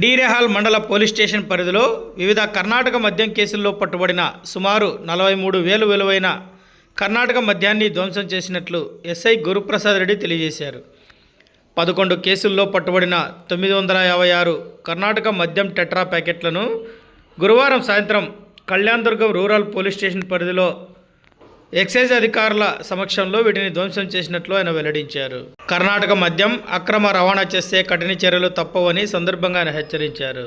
డీరేహాల్ మండల police station పరిధిలో వివిధ కర్ణాటక మద్యం కేసుల్లో పట్టుబడిన సుమారు నలభై మూడు వేలు విలువైన కర్ణాటక మద్యాన్ని ధ్వంసం చేసినట్లు ఎస్ఐ గురుప్రసాద్ రెడ్డి తెలియజేశారు. పదకొండు కేసుల్లో పట్టుబడిన తొమ్మిది వందల యాభై ఆరు కర్ణాటక మద్యం టెట్రా ప్యాకెట్లను గురువారం సాయంత్రం కళ్యాణదుర్గం రూరల్ పోలీస్ స్టేషన్ పరిధిలో ఎక్సైజ్ అధికారుల సమక్షంలో వీటిని ధ్వంసం చేసినట్లు ఆయన వెల్లడించారు. కర్ణాటక మద్యం అక్రమ రవాణా చేస్తే కఠిన చర్యలు తప్పవని సందర్భంగా ఆయన హెచ్చరించారు.